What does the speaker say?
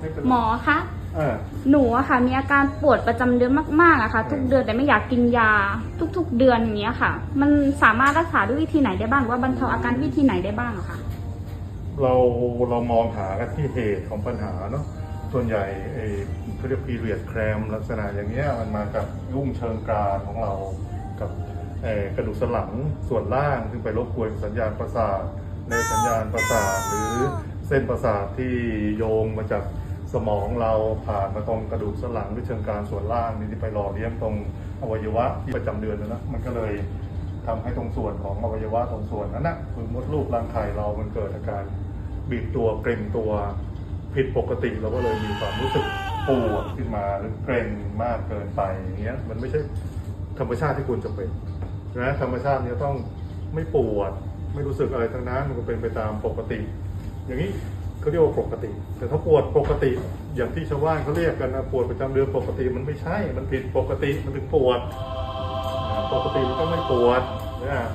ไม่เป็นหมไรอคะเออ หนูอะค่ะ มีอาการปวดประจำเดือนมากๆอะค่ะ ทุกเดือนแต่ไม่อยากกินยา ทุก ๆ เดือนอย่างเงี้ยค่ะ มันสามารถรักษาด้วยวิธีไหนได้บ้างหรือว่าบรรเทาอาการวิธีไหนได้บ้างอะคะเราเรามองหากันที่เหตุของปัญหาเนาะส่วนใหญ่ไอ้เขาเรียกพีเรียดแครมลักษณะอย่างเงี้ยมันมากับยุ่งเชิงกรานของเรากับเอ่อกระดูกสันหลังส่วนล่างซึ่งไปรบกวนสัญญาณประสาทในสัญญาณประสาทหรือเส้นประสาทที่โยงมาจาก สมองเราผ่านมาตรงกระดูกสันหลังหรือเชิงกรานส่วนล่างนี่ที่ไปหล่อเลี้ยงตรงอวัยวะที่ประจำเดือนนะนะ มันก็เลยทำให้ตรงส่วนของอวัยวะตรงส่วนนั้นนะคือมดลูกรังไข่เรามันเกิดอาการบีบตัวเกร็งตัวผิดปกติเราก็เลยมีความรู้สึกปวดขึ้นมาหรือเกร็งมากเกินไปอย่างเงี้ยมันไม่ใช่ธรรมชาติที่ควรจะเป็นนะธรรมชาติเนี่ยต้องไม่ปวด ไม่รู้สึกอะไรทั้งนั้นมันก็เป็นไปตามปกติ อย่างนี้ เขาเรียกว่าปกติ แต่ถ้าปวดปกติ อย่างที่ชาวบ้านเขาเรียกกันนะปวดประจำเดือนปกติมันไม่ใช่ มันผิดปกติมันถึงปวด ปกติมันก็ไม่ปวดนะ